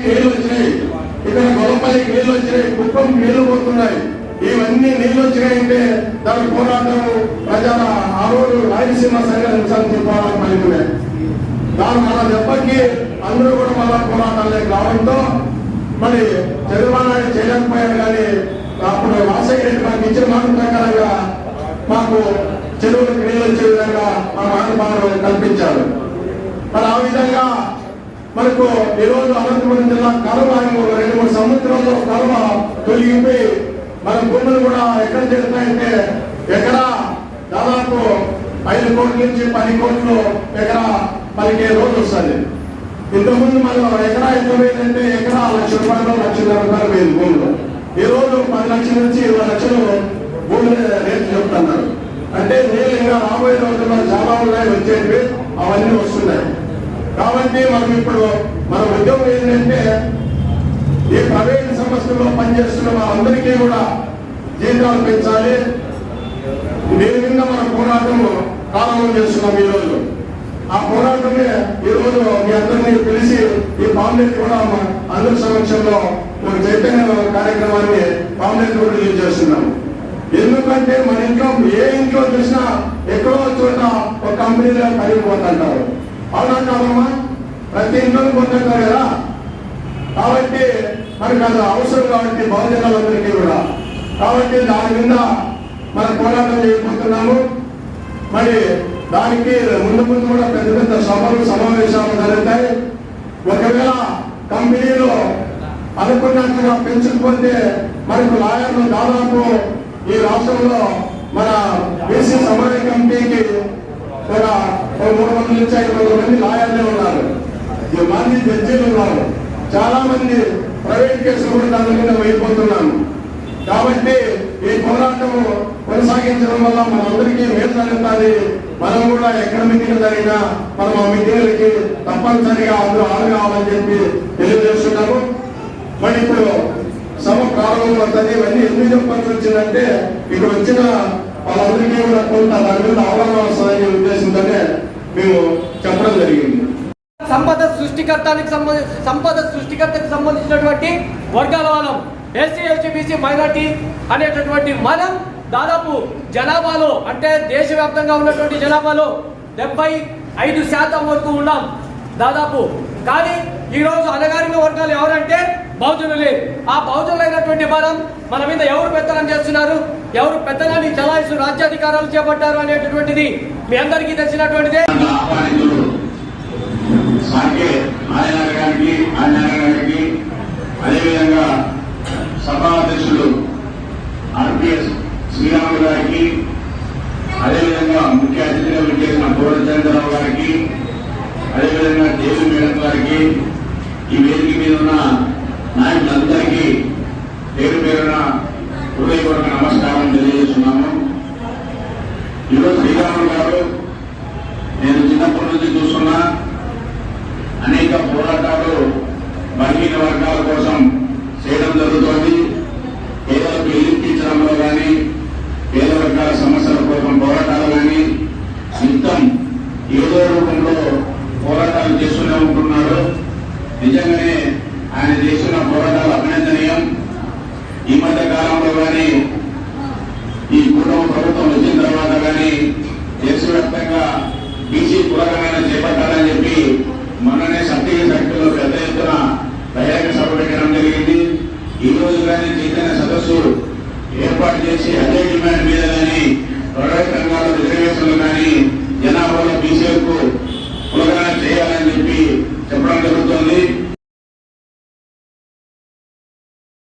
నీళ్ళు వచ్చినాయి ఇక్కడ గొల్లపల్లికి నీళ్ళు వచ్చినాయి కుప్పం నీళ్ళు పోతున్నాయి ఇవన్నీ నీళ్ళు వచ్చినాయంటే దాని పోరాటం ప్రజల ఆ రోజు రాయలసీమ సంఘానికి పోరాటం కలిగినాయి దాని మన దెబ్బకి అందరూ కూడా మళ్ళా పోరాటాలే కావడంతో మరి చంద్రబాబు చేయలేకపోయారు కానీ అప్పుడు వాసగి రెడ్డి మాకు ఇచ్చిన మాట ప్రకారంగా మాకు చెరువులకు నీళ్ళు వచ్చే విధంగా మా మహానుభావులు కల్పించారు. మరి ఆ విధంగా మనకు ఈ అనంతపురం జిల్లా కలవ రెండు మూడు సంవత్సరాల్లో కలవ తొలగిపోయి మన భూములు కూడా ఎక్కడ చేరుతాయంటే ఎక్కడ దాదాపు ఐదు కోట్ల నుంచి పది కోట్లు ఎకరా పలికే రోజు వస్తుంది. ఇంతకుముందు మనం ఎకరా ఎంత పోయిందంటే ఎకరా లక్ష రూపాయలు లక్షన్నర రూపాయలు పోయింది భూములు. ఈ రోజు పది లక్షల నుంచి ఇరవై లక్షలు భూములు రేట్లు చెప్తున్నారు. అంటే నీళ్ళు ఇంకా రాబోయే రోజుల్లో చాలా ఉన్నాయి వచ్చేటివి అవన్నీ వస్తున్నాయి. కాబట్టి మనం ఇప్పుడు మన ఉద్యోగం ఏంటంటే ఈ ప్రైవేట్ సంస్థల్లో పనిచేస్తున్న వాళ్ళందరికీ కూడా జీతాలు పెంచాలి. దీని మీద మన పోరాటం ప్రారంభం చేస్తున్నాం ఈ రోజు ఆ పోరాటమే ఈ రోజు మీ అందరినీ పిలిచి ఈ పాంప్లెట్ కూడా అందరి సమక్షంలో ఒక చైతన్య కార్యక్రమాన్ని పాంప్లెట్ కూడా రిలీజ్ చేస్తున్నాం. ఎందుకంటే మన ఇంట్లో ఏ ఇంట్లో చూసినా ఎక్కడో చోట ఒక కంపెనీలో పడిపోతుంటారు అవునా కాదమ్మా ప్రతి ఇంట్లో పొందుతారు కదా. కాబట్టి మనకు అది అవసరం కాబట్టి బహుజనాలందరికీ కూడా. కాబట్టి దాని మీద మనం పోరాటం చేయబోతున్నాము. మరి దానికి ముందు ముందు కూడా పెద్ద పెద్ద సభలు సమావేశాలు జరుగుతాయి. ఒకవేళ కంపెనీలో అనుకున్నట్టుగా పెంచకపోతే మనకు లాయర్లు దాదాపు ఈ రాష్ట్రంలో మన బీసీ సమన్వయ కమిటీకి ఒక మూడు మంది నుంచి ఐదు వందల మంది లాయర్లే ఉన్నారు. మంది జడ్జీలు ఉన్నారు. చాలా మంది ప్రైవేట్ కేసులు కూడా దాని మీద వెళ్ళిపోతున్నాను కాబట్టి ఈ పోరాటం కొనసాగించడం వల్ల మనందరికీ మేలు జరుగుతుంది. మనం కూడా ఎక్కడ మీటింగ్ జరిగినా మనం ఆ మీటింగ్లకి తప్పనిసరిగా అందరూ హాజరు కావాలని చెప్పి తెలియజేస్తున్నాము. మరి ఇప్పుడు సభ ప్రారంభం అవుతుంది ఇవన్నీ ఎందుకు చెప్పాల్సి వచ్చిందంటే ఇక్కడ వచ్చిన వాళ్ళందరికీ కూడా కొంత దాని మీద అవగాహన వస్తుందనే ఉద్దేశంతోనే మేము చెప్పడం జరిగింది. సంపద సృష్టికర్తానికి సంబంధించి సంపద సృష్టికర్తకు సంబంధించినటువంటి వర్గాల వాళ్ళం ఎస్సీ ఎస్టీ బీసీ మైనార్టీ అనేటటువంటి మనం దాదాపు జనాభాలో అంటే దేశవ్యాప్తంగా ఉన్నటువంటి జనాభాలో డెబ్బై ఐదు శాతం వరకు ఉన్నాం దాదాపు. కానీ ఈరోజు అనగారిన వర్గాలు ఎవరంటే బహుజనులే ఆ బహుజనులైనటువంటి మనం మన మీద ఎవరు పెత్తనం చేస్తున్నారు? ఎవరు పెత్తనాన్ని చలాయిస్తూ రాజ్యాధికారాలు చేపట్టారు అనేటటువంటిది మీ అందరికీ తెలిసినటువంటిదే. అదేవిధంగా సభాధ్యక్షుడు ఆర్పిఎస్ శ్రీరాములు గారికి అదేవిధంగా ముఖ్య అతిథిగా విచ్చేసిన పూర్ణచంద్రరావు గారికి అదేవిధంగా దేవి మేడం గారికి ఈ వేదిక మీద ఉన్న నాయకులందరికీ పేరు పేరున హృదయపూర్వక నమస్కారం తెలియజేస్తున్నాము ఈరోజు శ్రీరాములు గారు నేను చిన్నప్పటి నుంచి చూస్తున్నా. అనేక పోరాటాలు బలహీన వర్గాల కోసం చేయడం జరుగుతోంది పేదలకు ఇల్లించడంలో కానీ పేద వర్గాల సమస్యల కోసం పోరాటాలు కానీ నిత్యం ఏదో రూపంలో పోరాటాలు చేస్తూనే ఉంటున్నారు నిజంగానే ఆయన చేస్తున్న పోరాటాలు అభినందనీయం. ఈ మధ్య కాలంలో కానీ ఈ కుటుంబ ప్రభుత్వం వచ్చిన తర్వాత కానీ దేశవ్యాప్తంగా బీసీ కులగణన చేపట్టాలని చెప్పి మొన్ననే